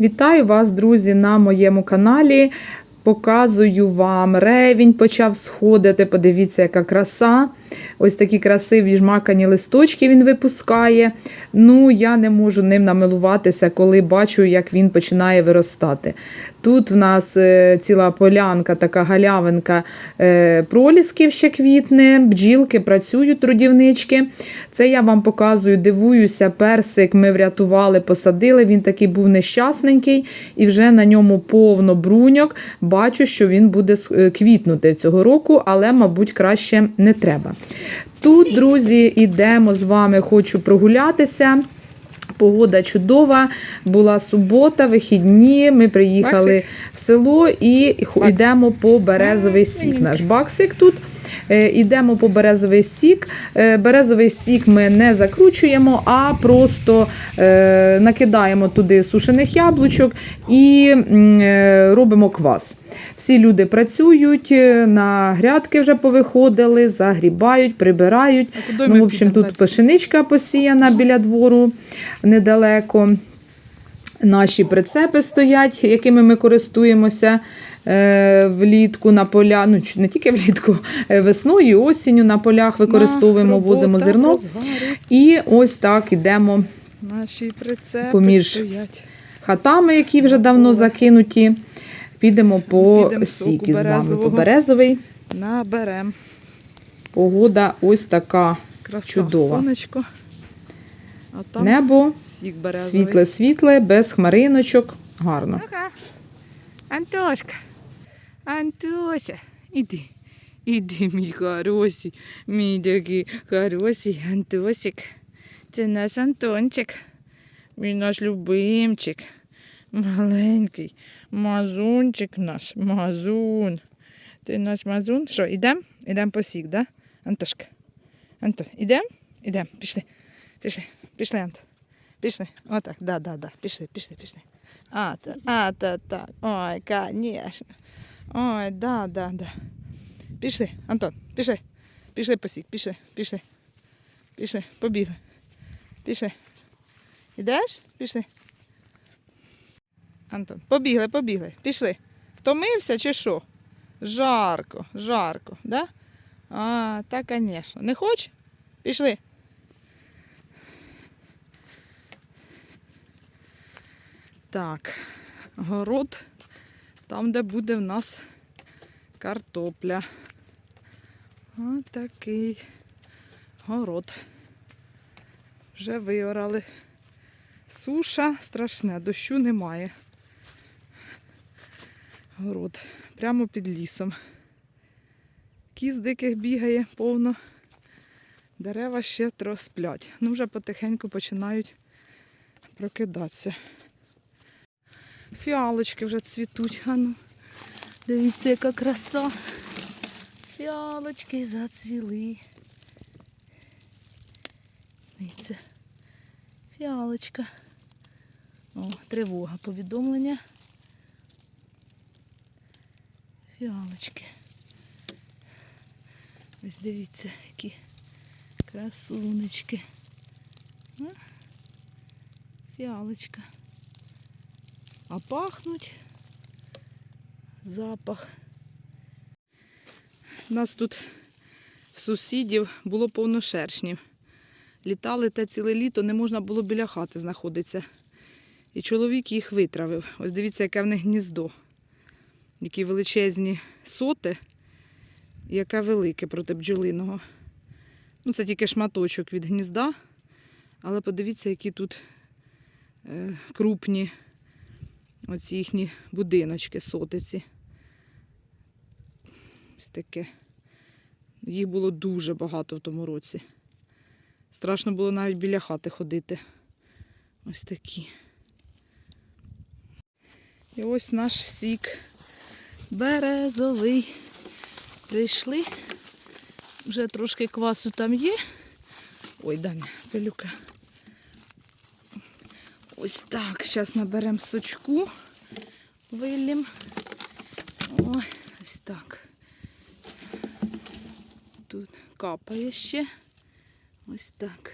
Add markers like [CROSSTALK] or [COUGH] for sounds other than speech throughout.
Вітаю вас, друзі, на моєму каналі. Показую вам ревінь почав сходити. Подивіться, яка краса. Ось такі красиві жмакані листочки він випускає. Ну, я не можу ним намилуватися, коли бачу, як він починає виростати. Тут в нас е, ціла полянка, така галявинка е, пролісків ще квітне, бджілки працюють, трудівнички. Це я вам показую, дивуюся, персик ми врятували, посадили. Він такий був нещасненький, і вже на ньому повно бруньок. Бачу, що він буде е, квітнути цього року, але, мабуть, краще не треба. Тут, друзі, ідемо з вами, хочу прогулятися. Погода чудова, була субота, вихідні. Ми приїхали Баксик. в село і Баксик. йдемо по березовий сік. Наш баксик тут. Е, Йдемо по березовий сік. Е, Березовий сік ми не закручуємо, а просто е, накидаємо туди сушених яблучок і е, робимо квас. Всі люди працюють, е, на грядки вже повиходили, загрібають, прибирають. Ну, в общем, тут пшеничка посіяна біля двору недалеко. Наші прицепи стоять, якими ми користуємося е, влітку на поля, ну не тільки влітку, е, весною, осінню на полях використовуємо, возимо зерно. І ось так ідемо Наші прицепи Поміж стоять. хатами, які вже давно закинуті. Підемо по Підемо сіки з вами. По березовий. Наберем. Погода ось така Краса, чудова. сонечко. А там Небо світле-світле, без хмариночок. Гарно. Ага. Антошка. Антося, іди. Іди, мій хороший, мій такий хороший Антосик. Це наш Антончик. Він наш любимчик. Маленький. Мазунчик наш. Мазун. Ти наш мазун. Що, ідем? Ідем по сік, да? Антошка. Антон, ідем? Ідем. Пішли. Пішли. Пішли, Антон. Пішли. Отак, да, да, да. Пішли, пішли, пішли. А, та, а, та, так. Ой, конечно. Ой, да, да, да. Пішли, Антон, пішли. Пішли посік, пішли, пішли. Пішли, побігли. Пішли. Ідеш? Пішли. Антон, побігли, побігли. Пішли. Втомився чи що? Жарко, жарко, да? А, так, звісно. Не хочеш? Пішли. Так, город там, де буде в нас картопля. Ось такий город. Вже виорали. Суша страшне, дощу немає. Город. Прямо під лісом. Кіз диких бігає повно. Дерева ще тро сплять. Ну, вже потихеньку починають прокидатися. Фіалочки вже цвітуть. А ну, дивіться, яка краса. Фіалочки зацвіли. Дивіться. Фіалочка. О, тривога, повідомлення. Фіалочки. Ось дивіться, які красунечки. А? Фіалочка. А пахнуть запах. У нас тут в сусідів було повно шершнів. Літали те ціле літо, не можна було біля хати знаходитися. І чоловік їх витравив. Ось дивіться, яке в них гніздо. Які величезні соти, яке велике проти бджолиного. Ну, це тільки шматочок від гнізда, але подивіться, які тут е, крупні оці їхні будиночки, сотиці. Ось таке. Їх було дуже багато в тому році. Страшно було навіть біля хати ходити. Ось такі. І ось наш сік березовий. Прийшли. Вже трошки квасу там є. Ой, Даня, пилюка. Ось так. Зараз наберемо сочку. Вилім. Ой, ось так. Тут капає ще. Ось так.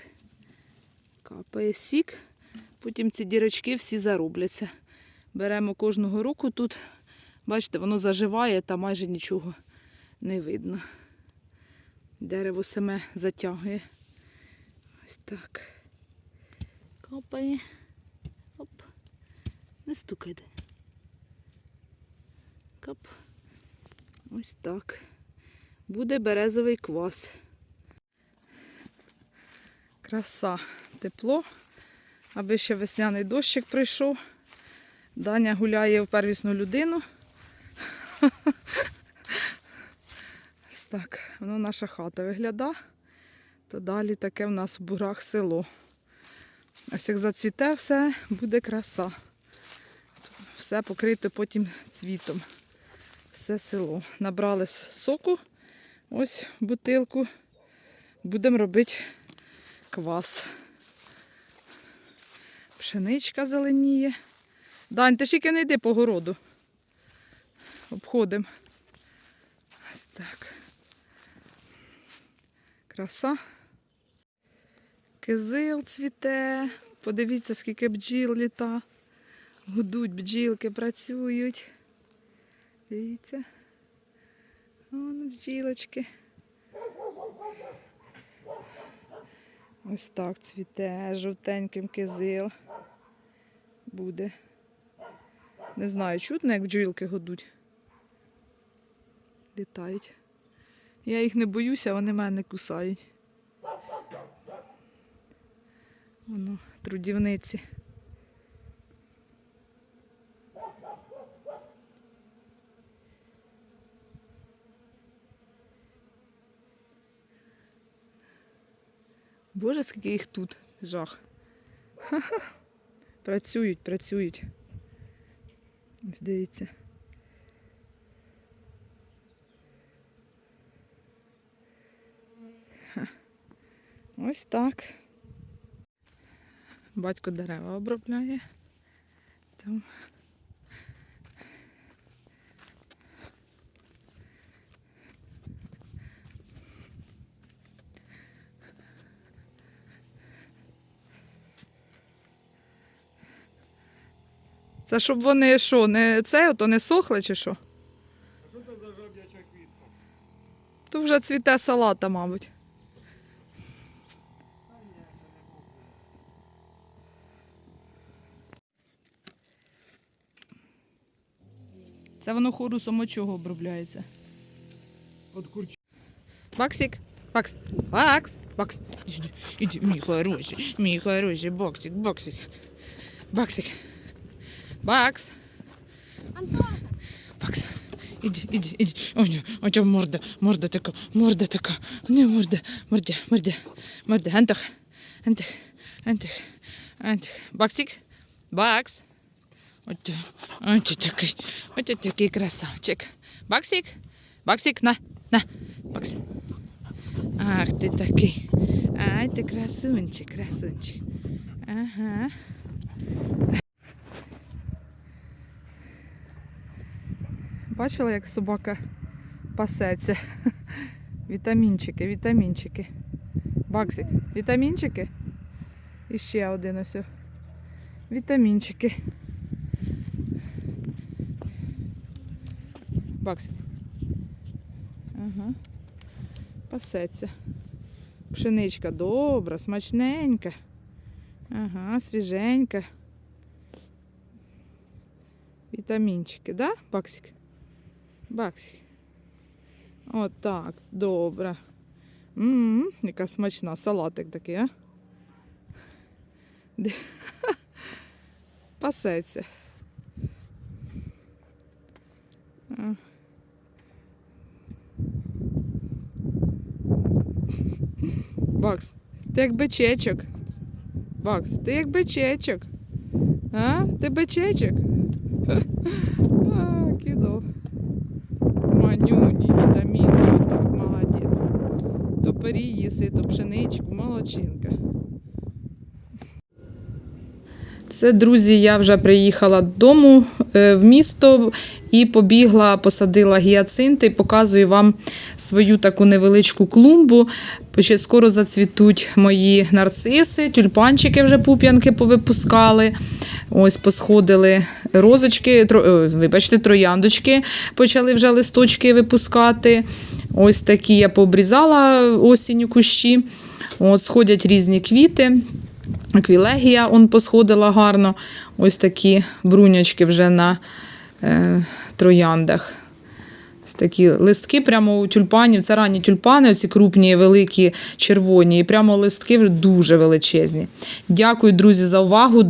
Капає сік. Потім ці дірочки всі заробляться. беремо кожного року тут. Бачите, воно заживає та майже нічого не видно. Дерево саме затягує. Ось так. Копає. Не стукайте. Кап. Ось так. Буде березовий квас. Краса, тепло. Аби ще весняний дощик прийшов. Даня гуляє в первісну людину. [LAUGHS] Ось так. Воно наша хата виглядає. То далі таке в нас в бурах село. Ось як зацвіте все, буде краса. Все покрито потім цвітом. Все село. Набрали соку, ось бутилку. Будемо робити квас. Пшеничка зеленіє. Дань, ти тільки не йди по городу. Обходимо. Ось так. Краса. Кизил цвіте. Подивіться, скільки бджіл літа. Гудуть бджілки, працюють. Дивіться. Вон бджілочки. Ось так цвіте, жовтеньким кизил. Буде. Не знаю, чутно, як бджілки годуть. Літають. Я їх не боюся, вони мене кусають. Воно, трудівниці. Боже, скільки їх тут. Жах. Ха-ха. [LAUGHS] Працюють, працюють. Ось. Ха. Ось так. Батько дерева обробляє. Там. Це щоб вони що, не це, то не сохли чи що? Що це за жаб'яча квітка? То вже цвіте салата, мабуть. Це воно хорусом от чого обробляється. От курчі. Баксик, бакс, бакс, бакс. Іди, іди, мій хороший, мій хороший, боксик, боксик. Баксик. Бакс. Бакс. Іди, іди, іди. О, ні, о, морда, морда така, морда така. Не, морда, морда, морда, морда. Антох, антох, антох, антох. Баксик, бакс. От, от такий, от такий красавчик. Баксик, баксик, на, на, бакс. Ах, ти такий. Ай, ти красунчик, красунчик. Ага. Бачила, як собака пасеться. Вітамінчики, вітамінчики. Баксик, вітамінчики. І ще один ось. Вітамінчики. Баксик. Ага. Пасеться. Пшеничка добра, смачненька. Ага, свіженька. Вітамінчики, да, Баксик? Баксик. Так, добре. м яка смачна, салатик такий, а? [LAUGHS] Пасеться. Бакс, ти як бичечок. Бакс, ти як бичечок. А? Ти бичечок? [LAUGHS] А, кидав. Манюні, вітамінки, отак, молодець. То їси, то пшеничку, молодчинка. Це, друзі, я вже приїхала додому е, в місто і побігла, посадила гіацинти. Показую вам свою таку невеличку клумбу. Скоро зацвітуть мої нарциси, тюльпанчики вже пуп'янки повипускали. Ось посходили розочки, тро, е, вибачте, трояндочки, почали вже листочки випускати. Ось такі я пообрізала осінню кущі. От, сходять різні квіти. Аквілегія он посходила гарно. Ось такі брунячки вже на е, трояндах. Ось такі листки прямо у тюльпанів. Це ранні тюльпани, оці крупні, великі, червоні. І прямо листки дуже величезні. Дякую, друзі, за увагу.